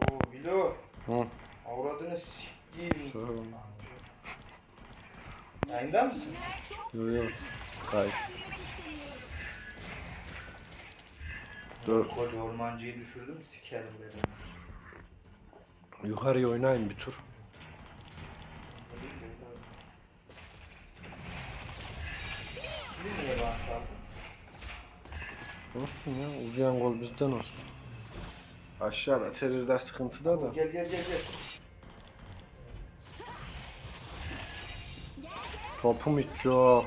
Oo Bilo. Hı. Avradını siktiğim. Sorun. Yayında mısın? Yok yok. Kayıt. Dur. Koca ormancıyı düşürdüm sikerim dedim. Yukarıya oynayın bir tur. Olsun ya. Uzayan gol bizden olsun. Aşağıda terörde sıkıntıda da. Gel gel gel gel. Topum hiç yok.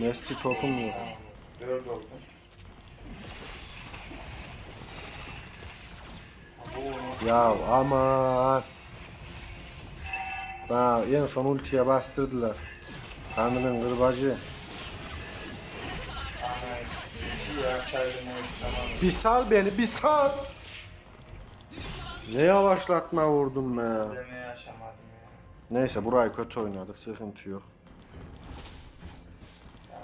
Messi topum yok. Dört oldum. Abo, Ya aman. Bana en son ultiye bastırdılar. Tanrı'nın kırbacı. Ya. Bir sal beni bir sal. Ne yavaşlatma vurdum be. Demeye yaşamadım ya. Neyse burayı kötü oynadık sıkıntı yok.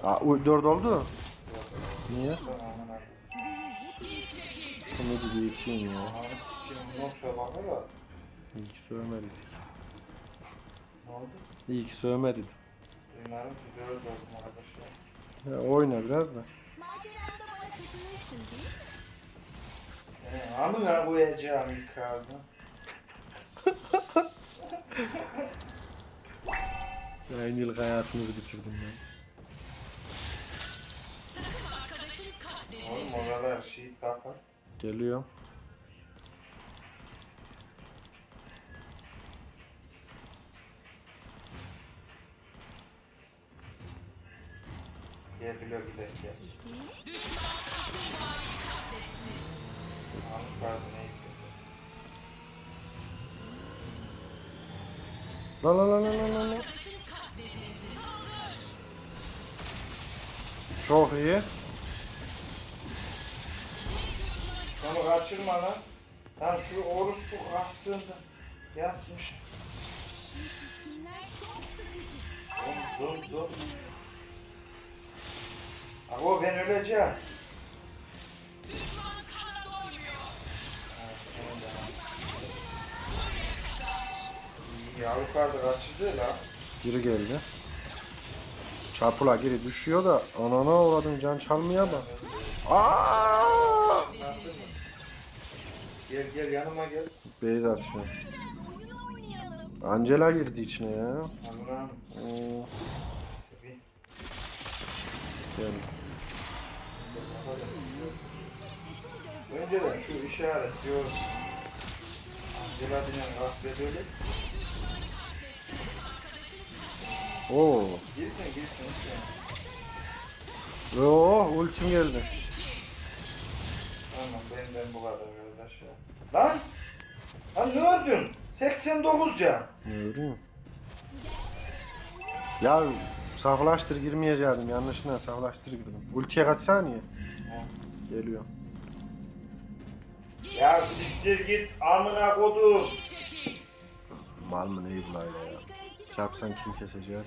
Aa, u- dört oldu. Niye? Aman. Şunu bir geçeyim ya. Ananı sikiyim yoksa bakar da. İyi ki sövmedik. Ne oldu? İyi ki sövmedik. Ki arkadaşlar. Ya oyna biraz da. Maceramda bana katılırsın değil mi? Amına koyacağım yukarıda. Aynı yıllık hayatımızı bitirdim ben. Oğlum oralar şehit kapar. Geliyorum. Gel bilo gidelim gel. Anlık vardı ne yapıyorsun? La la la la la la la. Çok iyi. Onu kaçırma lan. Lan şu orospu aksında yatmış. Sıkıcı. Dur dur Abo ben öleceğim. Ya yukarıda kaçırdı la. Biri geldi. Çarpıla geri düşüyor da anana uğradım can çalmaya bak. Aa! Gel gel yanıma gel. Beyz atıyor. Angela girdi içine ya. Oo, Bir. geldi. Önceden şu işaret diyor. Kahve böyle. Oo. Girsin girsin. girsin. Oo, ultim geldi. Tamam benden bu kadar arkadaşlar. Lan! Lan ne öldün? 89 can. Ne öreyim? Ya saflaştır girmeyecektim yanlışına saflaştır girdim. Ultiye kaç saniye? Geliyor. Ya siktir git amına kodum. Mal mı neyi bulayla ya? Çarpsan kim keseceğiz?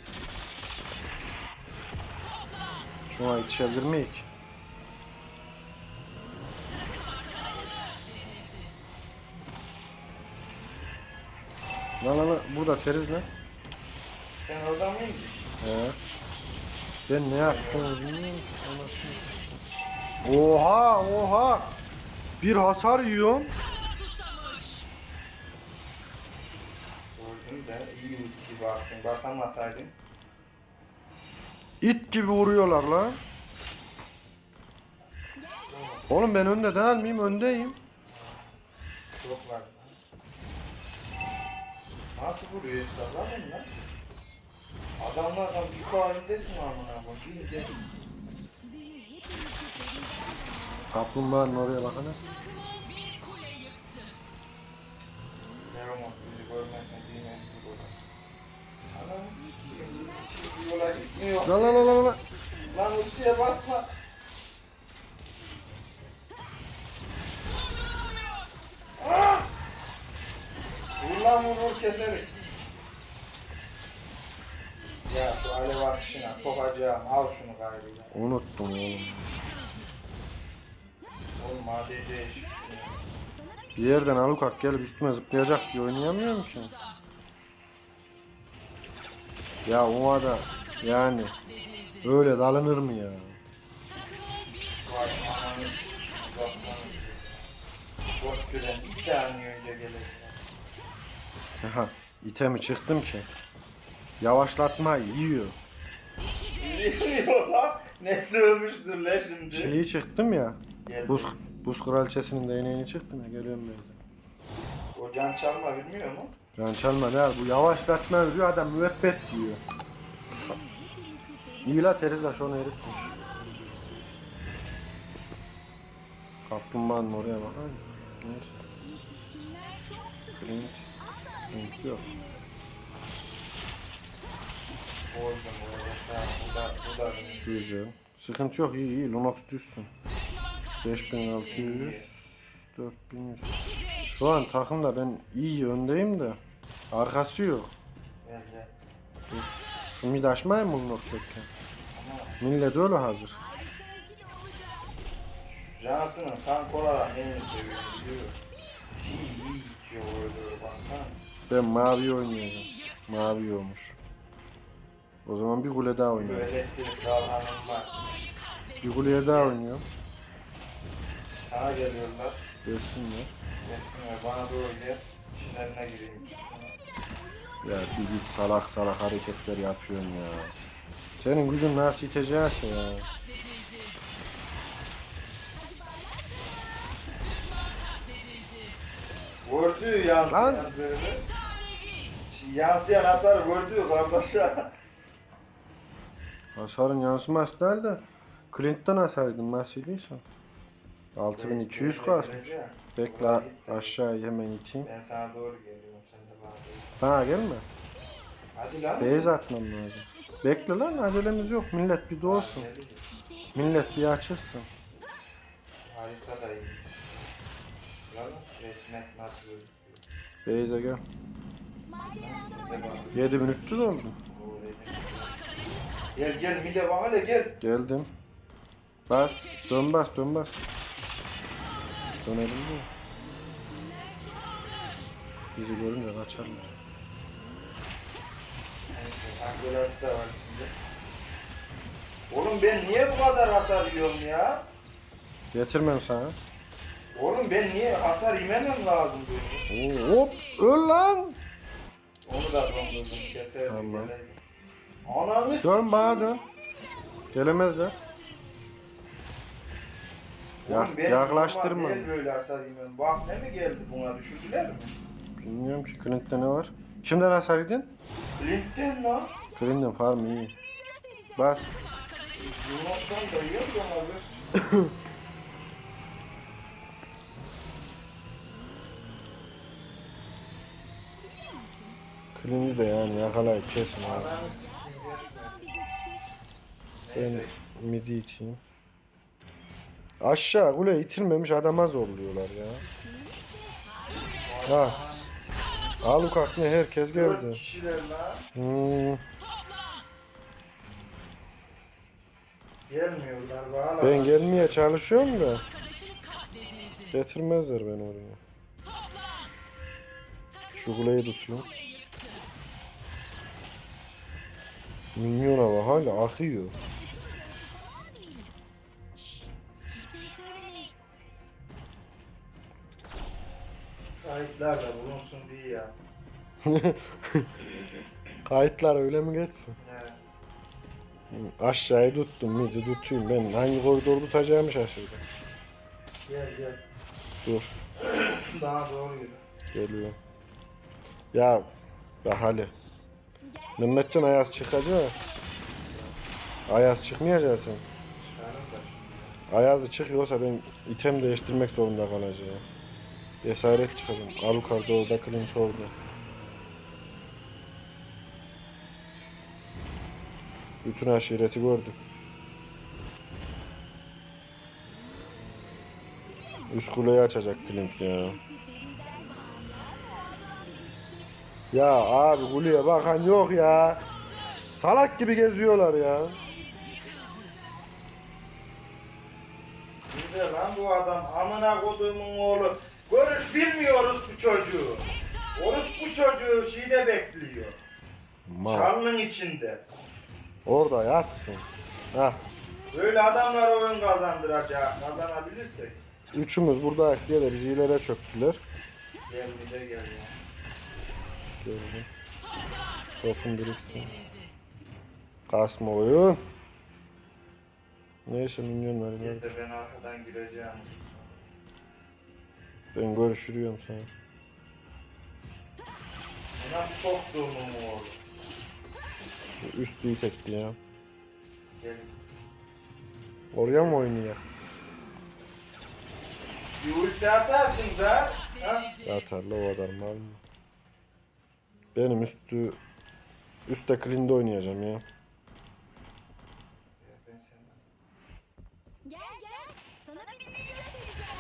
Şuna yetişebilir miyik? Lan lan lan burada teriz ne? Sen oradan mıydın? He. Ben ne yaptım bilmiyorum. Oha oha. Bir hasar yiyorum. Gördüm de iyi ulti bastın. Basamasaydın. İt gibi vuruyorlar lan. Oğlum ben önde değil miyim? Öndeyim. Çok var. Nasıl vuruyor salladın lan? Adamlardan bir halindesin amına koyayım. Kaplumbağanın oraya bakana. Merhaba bizi görmezsen yola gitmiyor. Lan lan lan lan lan. Lan ultiye basma. Ah! Vur lan vur keserim. Ya şu alev atışına sokacağım. Al şunu gayrıyla. Unuttum oğlum. Bir yerden Alucard gelip üstüme zıplayacak diye oynayamıyorum ki. Ya o ada yani öyle dalınır mı ya? Aha, itemi çıktım ki. Yavaşlatma yiyor. Bilmiyor lan. Ne sövmüştür le şimdi. Şeyi çıktım ya. Geldi. Buz, buz kraliçesinin değneğini çıktım ya geliyorum böyle. O can çalma bilmiyor mu? Can çalma ne bu yavaşlatma diyor adam müebbet diyor. İyi la şu onu eritmiş. Kaplumbağanın oraya bak. Neyse. Asla Pirinç yok. Güzel. Sıkıntı yok iyi iyi. Lunox düşsün. 5600 4100 Şu an takımda ben iyi öndeyim de arkası yok. Şu mid açmayayım mı Lunox yokken? Millet öyle hazır. Johnson'ın tank olarak en seviyorum. İyi iyi baksana. Ben mavi oynayacağım. Mavi olmuş. O zaman bir kule daha oynuyorum. var. Bir kuleye daha oynuyorum. Sana geliyorlar. Gelsinler. Gelsinler bana doğru gel. İşlerine gireyim. Ya bir git salak salak hareketler yapıyorsun ya. Senin gücün nasıl itecekse ya. Gördü yansıyan Lan. Yansıyan hasar gördü kardeşe. Hasarın yansıması değil de Clint'ten hasarydın bahsediyorsan. 6200 kasmış. Bekle aşağıya hemen iteyim. Ben sana doğru geliyorum sen de bana. Bana gelme. Hadi lan. Beyaz atmam lazım. Bekle lan acelemiz yok. Millet bir doğsun. Millet bir açılsın. Gözüküyor? Beyze gel. Bir de bak. 7300 oldu. Gel gel bir de bak hele gel. Geldim. Bas. Dön bas dön bas. Dönelim mi? Bizi görünce kaçarlar. Angolası da var içinde. Oğlum ben niye bu kadar hasar yiyorum ya? Getirmem sana. Oğlum ben niye hasar yememem lazım diyorum. Oo, hop öl lan. Onu da dondurdum keser. Tamam. Ananı Dön bana dön. Gelemezler. Oğlum Yak- ben yaklaştırma. normal değil böyle hasar yemem. Bak ne mi geldi buna düşürdüler mi? Bilmiyorum ki Clint'te ne var. Kimden hasar yedin? Clint'ten lan. Clint'in farmı iyi. Bas. Yunus'tan da yiyor da abi. Clint'i de yani yakalayıp kesin abi. Ben midi iteyim. Aşağı kule itilmemiş adama zorluyorlar ya. Ha. Alucard ne herkes lan. Hmm, Gelmiyorlar valla. ben gelmeye çalışıyorum da. Getirmezler beni oraya. Şu kuleyi tutuyorum. Minyona bak hala akıyor. Kayıtlar da bulunsun diye ya. Kayıtlar öyle mi geçsin? He. Aşağıyı tuttum, midi tutayım. Ben hangi koridoru tutacağımı şaşırdım. Gel gel. Dur, Daha doğru yürü. geliyor. Ya, bak hali. Mehmetcan Ayaz çıkacak. Ayaz çıkmayacak sen. Da. Ayaz'ı çıkıyorsa ben item değiştirmek zorunda kalacağım. Esaret çıkacağım. Alucard orada, Clint orada. Bütün aşireti gördük. Üst kuleyi açacak Clint ya. Ya abi kuleye bakan yok ya. Salak gibi geziyorlar ya. Bir de lan bu adam amına koduğumun oğlu Görüş bilmiyoruz bu çocuğu. Orus bu çocuğu şeyde bekliyor. Ma. Çalının içinde. Orada yatsın. Hah. Böyle adamlar oyun kazandıracak. Kazanabilirsek. Üçümüz burada diye de bizi ileri çöktüler. Gel bize gel ya. Gördüm. Topun biriksin. Kasma oyun. Neyse milyonları Gel ver. de ben arkadan gireceğim. Ben görüşürüyorum sana. Buna çok durumum oldu. Üstü tekti ya. Gel. Oraya mı oynuyor? Bir ulti atarsın da. Ha? Atarla o kadar mal mı? Benim üstü üstte clean'de oynayacağım ya. Ya ben senden- Gel gel. Sana bir büyü göstereceğim.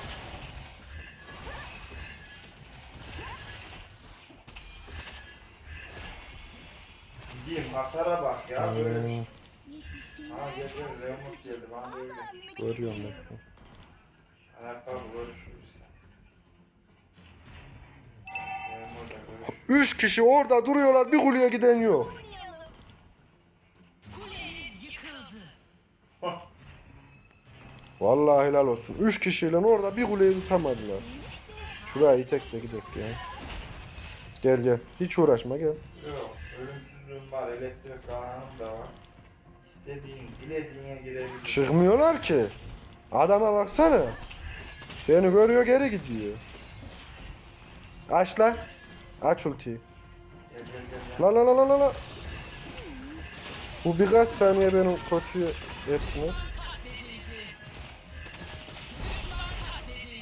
Gideyim hasara bak ya. Böyle. Hmm, Ha gel Remote geldi. Bana öyle. asla büyümek görüyorum ben. Ayakkabı görüşürüz. Üç kişi orada duruyorlar bir kuleye giden yok. Vallahi helal olsun. Üç kişiyle orada bir kuleyi tutamadılar. Şuraya itek de gidek ya. Gel gel. Hiç uğraşma gel. Yok. Ölümsüzlüğüm var. Elektrik kanunum da var. İstediğin, dilediğine girebilirsin. Çıkmıyorlar ki. Adama baksana. Beni görüyor geri gidiyor. Aç lan. Aç ultiyi. Gel gel gel. gel. La la la la la la. Bu birkaç saniye benim kötü etme.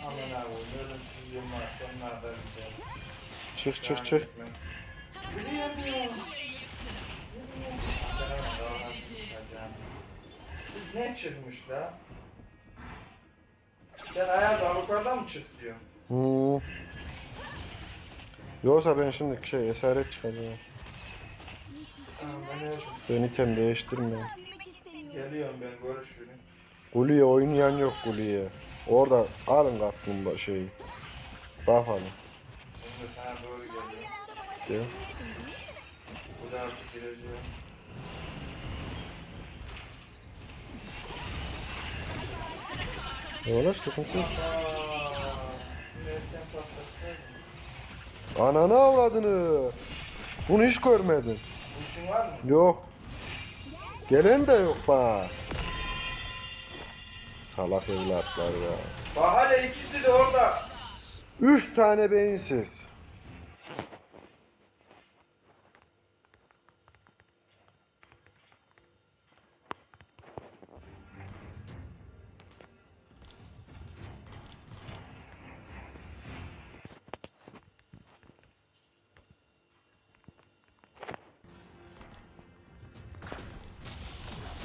Aman abi ölümsüzlüğüm var. Onlar da güzel. Çık çık çık. Biliyorum Ne çıkmış la? Sen Ayaz Avrupa'dan mı çık diyor? Hmm. Yoksa ben şimdi şey esaret çıkacağım. Tamam ben öyle. Ben item değiştirmiyorum. Geliyorum ben görüşürüz. Guliye oynayan yok Guliye. Orada alın kaplumbağa şeyi. Bakalım. De sana doğru geliyorum. Gel. Bu da artık gireceğim. Yavaş sıkıntı yok. Ananı avradını. Bunu hiç görmedim. Ultin var mı? Yok. Gelen de yok bak. Salak evlatlar ya. Bak hala ikisi de orada. Üç tane beyinsiz.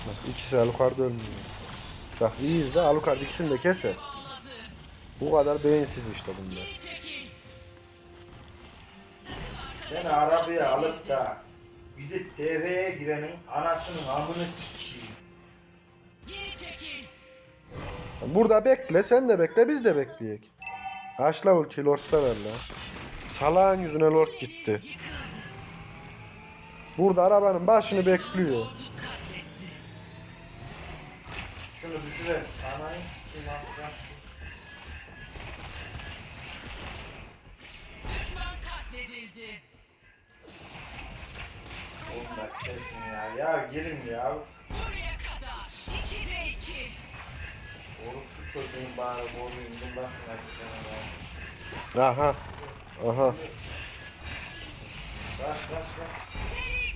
Bak ikisi Alucard ölmüyor. Bak iyiyiz de Alucard ikisini de keser. Bu kadar beyinsiz işte bunlar. Seni arabaya alıp da gidip TV'ye girenin anasının amını sikeyim. Burada bekle, sen de bekle, biz de bekleyek. Haşla ulti, lordlar Allah. Salağın yüzüne lord gitti. Burada arabanın başını bekliyor. Şunu düşürelim. Ananı sikeyim aslan. Oğlum bak kesin ya. Ya girin ya. Orospu çocuğun bari boruyum. Bundan sonra gideceğim ya. Aha. Aha. Kaç kaç kaç.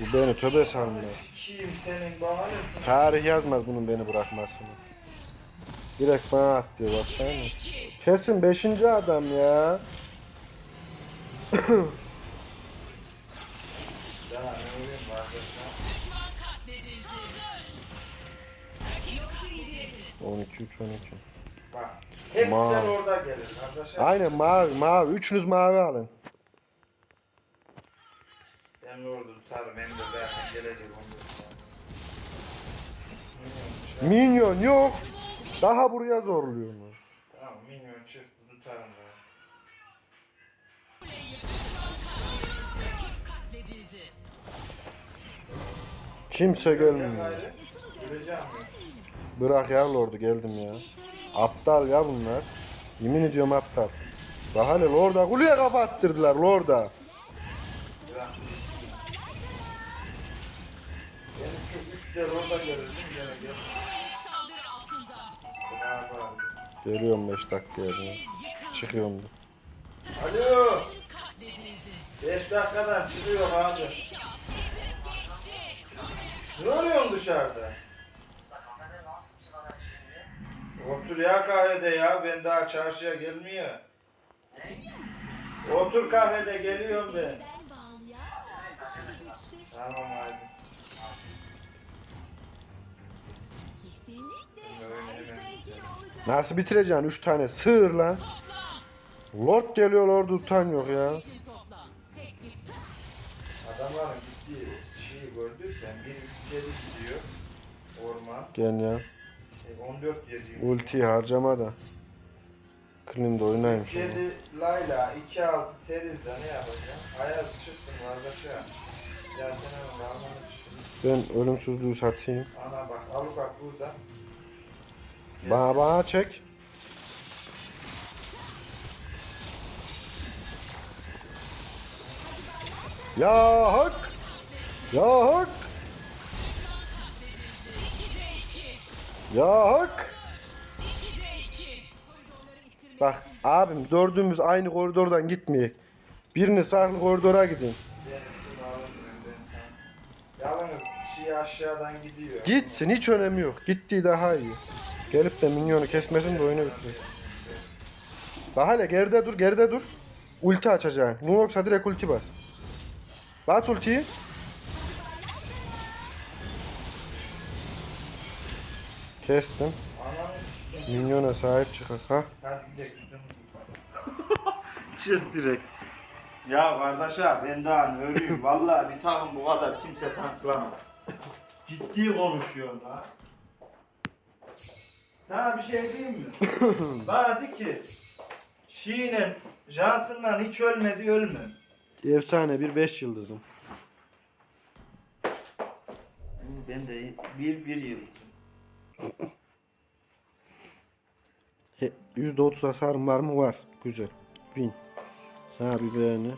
Bu beni töbe sanmıyor. Sikiyim senin bana? Tarih yazmaz bunun beni bırakmasını. Direkt bana at diyor baksana. Kesin 5. adam ya. 12 3 12. Bak. Hepsiler Aman. orada gelir arkadaşlar. Aynen mavi mavi. Üçünüz mavi alın. De orada tutarım. Hem de zaten gelecek sonra. Minyon yok. Daha buraya zorluyorlar. Tamam minyon çıktı tutarım ben. Kimse Gel gelmiyor. Bırak ya Lord'u geldim ya. Aptal ya bunlar. Yemin ediyorum aptal. Bak hele Lord'a kuleye kafa attırdılar Lord'a. Benim şu üç de orada görürdüm. Geliyorum 5 dakika yerine. Yıkıldı. Çıkıyorum da. Alo. Katledildi. 5 dakikadan çıkıyor abi. Ne oluyorsun dışarıda? Otur ya kahvede ya. Ben daha çarşıya gelmiyor. Otur kahvede geliyorum ben. Ben. Tamam hadi. Nasıl bitireceksin 3 tane sığır lan. Lord geliyor Lord utanıyor ya. Şimdi topla. Tek bir Adamların gittiği şeyi gördüysen biri içeri gidiyor. Orman. Gel ya. Şey, 14 yazıyor. Ultiyi harcama da. Klimde oynayayım şunu. 7 Layla, 2 6 Teriz'de ne yapacağım? Ayaz çıktım kardeşim. Ya sen hemen. Ben ölümsüzlüğü satayım. Ana bak, al bak burada. Bana bana çek. Ya hak. Ya hak. Ya hak. Bak abim dördümüz aynı koridordan gitmeyek. Birini sağlı koridora gidin. Yalnız şey aşağıdan gidiyor. Gitsin hiç önemi yok. Gittiği daha iyi. Gelip de minyonu kesmesin de oyunu bitirir. Bak hele geride dur geride dur. Ulti açacaksın. Nunox'a direkt ulti bas. Bas ultiyi. Kestim. Minyona sahip çıkak ha. Çık direkt. Ya kardeşim ben daha ne ölüyüm. Vallahi bir takım bu kadar kimse tanklamaz. Ciddi konuşuyorum ha. Sana bir şey diyeyim mi? Bana ki Şii'nin Johnson'dan hiç ölmedi ölme. Efsane bir 5 yıldızım. Ben de bir bir yıl. He, %30 hasarım var mı? Var. Güzel. Win. Sana bir beğeni.